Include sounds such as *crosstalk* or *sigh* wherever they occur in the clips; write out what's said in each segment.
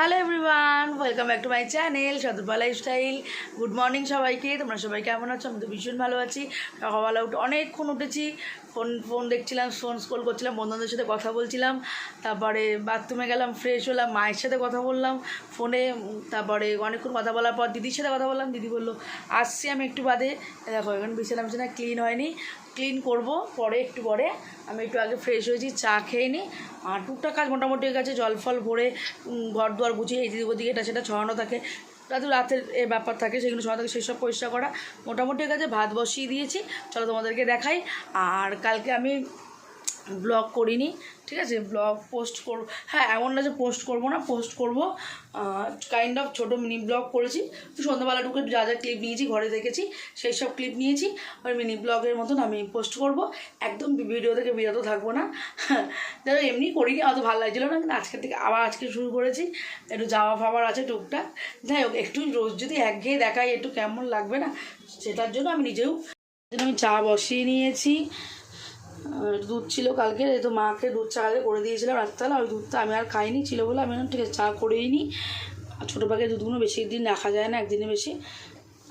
Hello everyone welcome back to my channel Shatarupa lifestyle good morning সবাইকে। তোমরা সবাই কেমন আছো? আমি তো ভীষণ ভালো আছি। সকালবেলা উঠে অনেকক্ষণ উঠেছি। ফোন ফোন দেখছিলাম, ফোন স্কোল করছিলাম, বন্ধুদের সাথে কথা বলছিলাম। তারপরে বাথরুমে গেলাম ফ্রেশ হলাম, মায়ের সাথে কথা বললাম ফোনে। তারপরে অনেকক্ষণ কথা বলার পর দিদির সাথে কথা বললাম। দিদি বলল, আসছি আমি একটু বাদে। দেখো, এখানে বিছানা বিছানা ক্লিন হয়নি। ক্লিন করব, পরে একটু পরে আমি একটু আগে ফ্রেশ হয়েছি, চা খেয়ে নিই আর টুকটাক কাজ মোটামুটি হয়ে গেছে, জল ফল ভরে ঘর দুয়ার গুছিয়ে, এই দিকে ওদিকে এটা সেটা ছড়ানো থাকে। রাতে রাতের এ ব্যাপার থাকে, সেগুলো ছড়ানো থাকে, সেসব পরিষ্কার করা। মোটামুটি হয়ে গেছে, ভাত বসিয়ে দিয়েছি। চলো তোমাদেরকে দেখাই। আর কালকে আমি ব্লগ করিনি, ঠিক আছে? ব্লগ পোস্ট করব হ্যাঁ এমন না যে পোস্ট করব না পোস্ট করব কাইন্ড অফ ছোটো মিনি ব্লগ করেছি। সন্ধ্যাবেলাটুকু যা যা ক্লিপ নিয়েছি, ঘরে দেখেছি, সেই সব ক্লিপ নিয়েছি, আর মিনি ব্লগের মতন আমি পোস্ট করব। একদম ভিডিও থেকে বিরত থাকব না। *laughs* যারা এমনি করিনি, অত ভালো লাগছিল না, কিন্তু আজকের থেকে আবার আজকে শুরু করেছি। একটু যাওয়া ফাওয়ার আছে টুকটাক। যাই হোক, একটু রোজ যদি একঘেয়ে দেখাই একটু কেমন লাগবে না, সেটার জন্য আমি নিজেও আমি চা বসিয়ে নিয়েছি। দুধ ছিল কালকে তো মাকে দুধ চা কালকে করে দিয়েছিলাম রাত্রেবেলা ওই দুধটা আমি আর খাইনি, ছিল বলে আমি ঠিক আছে, চা করেই নিই আর ছোটো পাখির দুধগুলো বেশি দিন রাখা যায় না, একদিনে বেশি।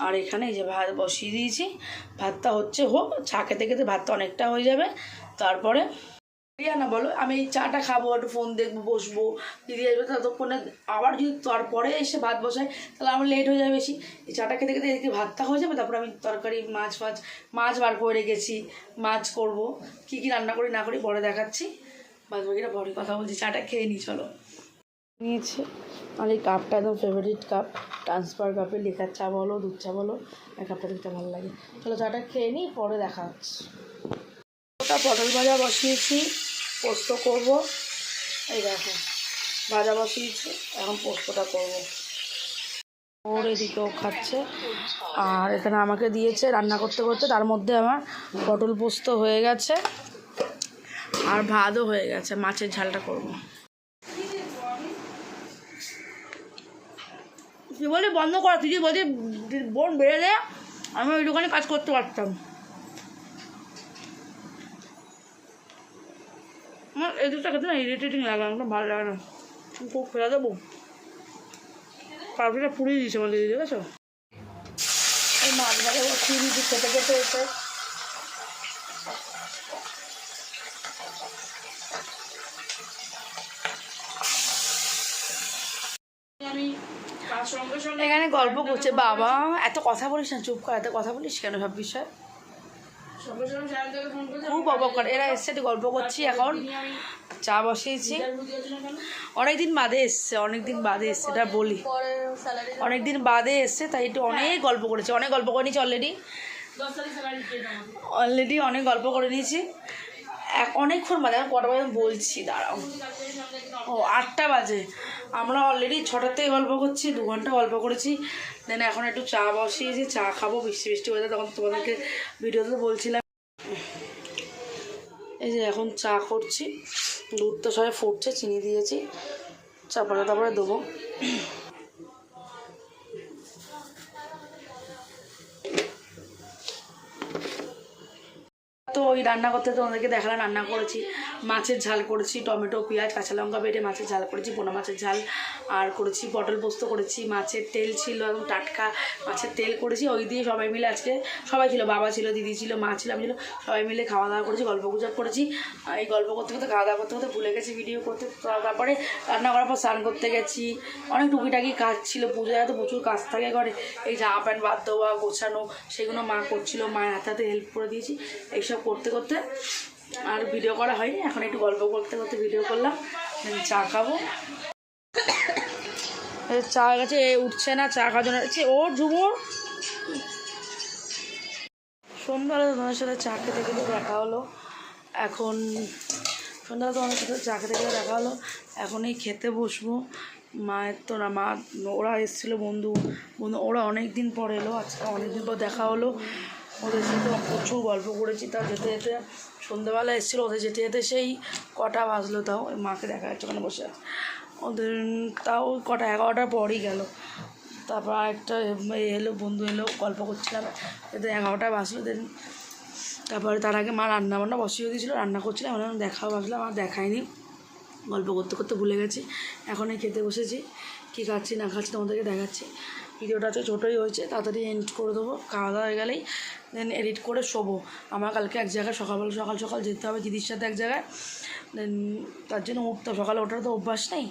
আর এখানে এই যে ভাত বসিয়ে দিয়েছি, ভাতটা হচ্ছে হোক, চা খেতে খেতে ভাতটা অনেকটা হয়ে যাবে। তারপরে রিয়া না বলো, আমি চাটা খাব, একটু ফোন দেখব, বসবো, দিদি আসবে ততক্ষণে। আবার যদি তারপরে এসে ভাত বসাই তাহলে আমার লেট হয়ে যাবে বেশি। এই চাটা খেতে খেতে এদিকে ভাতটা হয়ে যাবে, তারপরে আমি তরকারি, মাছ ফাছ, মাছ বার করে রেখেছি, মাছ করব। কী কী রান্না করি, না করি, পরে দেখাচ্ছি। বাদ বাকিটা পরে কথা বলছি, চাটা খেয়ে নিই চলো। নিয়েছে। আর এই কাপটা একদম ফেভারিট কাপ ট্রান্সফার কাপে লেখার চা বলো, দুধ চা বলো এই কাপটা দেখতে ভালো লাগে। চলো চাটা খেয়ে নিই পরে দেখা হচ্ছে ওটা পটল ভাজা বসিয়েছি। পোস্ত করব। এই দেখো, ভাজা বসিয়েছি, এখন পোস্তটা করব। ওর এদিকেও খাচ্ছে। আর এখানে আমাকে দিয়েছে রান্না করতে করতে, তার মধ্যে আমার পটল পোস্ত হয়ে গেছে আর ভাতও হয়ে গেছে। মাছের ঝালটা করব। তুই বলি বন্ধ কর, তুই বলছি বোন বেড়ে দে, আমি ওইটুখানি কাজ করতে পারতাম। আমার এই দুধটা খেতে না ইরিটেটিং লাগে আমার ভালো লাগে না। খুব ফেলে দেবো। পাউরুটিটা পুড়িয়ে দিয়েছে আমার দিদি দেখেছ এই মাছ ভাজা বসিয়ে দিয়েছি খেতে খেতে এসে। এখানে গল্প করছে বাবা এত কথা বলিস না চুপ কর এত কথা বলিস কেন সব বিষয় খুব অবাক করে। এরা এসছে গল্প করছি এখন। চা বসিয়েছি। অনেকদিন বাদে এসছে অনেকদিন বাদে এসছে এটা বলি। অনেকদিন বাদে এসছে তাই একটু অনেক গল্প করেছি অনেক গল্প করে নিয়েছি অলরেডি অলরেডি অনেক গল্প করে নিয়েছি। এক অনেকক্ষণ বাদে কটা বাজে বলছি দাঁড়াও। ও আটটা বাজে। আমরা অলরেডি ছটাতেই গল্প করছি, দু ঘণ্টা গল্প করেছি। দেন এখন একটু চা বসিয়েছি চা খাব, বৃষ্টি বৃষ্টি হয়ে তখন তোমাদেরকে ভিডিওতে বলছিলাম। এই যে এখন চা করছি, দুধ তো সবাই ফুটছে, চিনি দিয়েছি চা পরে তারপরে দেবো। তো ওই রান্না করতে তোমাদেরকে দেখালাম, রান্না করেছি। মাছের ঝাল করেছি, টমেটো, পেঁয়াজ, কাঁচা লঙ্কা বেটে মাছের ঝাল করেছি, পোনা মাছের ঝাল। আর করেছি পটল পোস্ত করেছি, মাছের তেল ছিল এবং টাটকা মাছের তেল করেছি। ওই দিয়ে সবাই মিলে আজকে, সবাই ছিল, বাবা ছিল, দিদি ছিল, মা ছিল, আমি ছিল, সবাই মিলে খাওয়া দাওয়া করেছি, গল্প গুজব করেছি। এই গল্প করতে করতে খাওয়া দাওয়া করতে করতে ভুলে গেছি ভিডিও করতে। তারপরে রান্না করার পর স্নান করতে গেছি। অনেক টুকিটাকি কাজ ছিল পুজোয় তো প্রচুর কাজ থাকে ঘরে। এই জামা প্যান্ট বাদ দেওয়া, গোছানো, সেগুলো মা করছিল, মায়ের হাতে হাতে হেল্প করে দিয়েছি। এইসব করতে করতে আর ভিডিও করা হয়নি। এখন একটু গল্প করতে করতে ভিডিও করলাম। চা খাব। এই চা গেছে উঠছে না, চা খাওয়ার জন্য। ওর ঝুমুর সন্ধ্যাবেলা তোমাদের সাথে চা খেতে খেতে দেখা হলো। এখন সন্ধ্যাবেলা তোমাদের সাথে চা খেতে খেতে দেখা হলো। এখনই খেতে বসবো। মায়ের তো না, মা, ওরা এসেছিল বন্ধু। বন্ধু, ওরা অনেক দিন পর এলো। আজকে অনেক দিন পর দেখা হলো। ওদের সাথে প্রচুর গল্প করেছি, তাও যেতে যেতে সন্ধ্যাবেলা এসেছিল, ওদের যেতে যেতে সেই কটা বাজলো তাও, ওই মাকে দেখা যাচ্ছে ওখানে বসে আছে। ওদের তাও কটা এগারোটার পরই গেল। তারপর আরেকটা এলো, বন্ধু এলো, গল্প করছিলাম। এদের এগারোটা বাজলো, দেন তারপরে তার আগে মা রান্না বান্না বসিয়ে দিয়েছিলো, রান্না করছিলাম, আমি দেখাও বাজলাম আর দেখায়নি গল্প করতে করতে ভুলে গেছি, এখনই খেতে বসেছি, কী খাচ্ছি না খাচ্ছি তোমাদেরকে দেখাচ্ছি। ভিডিওটা আছে ছোটোই হয়েছে, তাড়াতাড়ি এন্ড করে দেবো। খাওয়া দাওয়া হয়ে গেলেই দেন এডিট করে শোবো। আমার কালকে এক জায়গায় সকালবেলা সকাল সকাল যেতে হবে দিদির সাথে এক জায়গায়। দেন তার জন্য উঠতে সকালে ওঠার তো অভ্যাস নেই।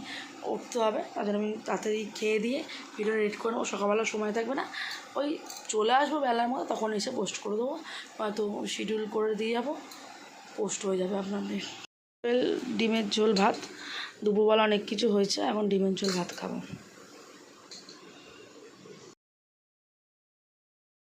উঠতে হবে, তার জন্য আমি তাড়াতাড়ি খেয়ে দিয়ে ভিডিও এডিট করে নেব। সকালবেলা সময় থাকবে না। ওই চলে আসব বেলার মধ্যে, তখন এসে পোস্ট করে দেবো। হয়তো শিডিউল করে দিয়ে যাব পোস্ট হয়ে যাবে আপনাদের। ডিমের ঝোল, ভাত। দুপুরবেলা অনেক কিছু হয়েছে, এখন ডিমের ঝোল, ভাত খাব।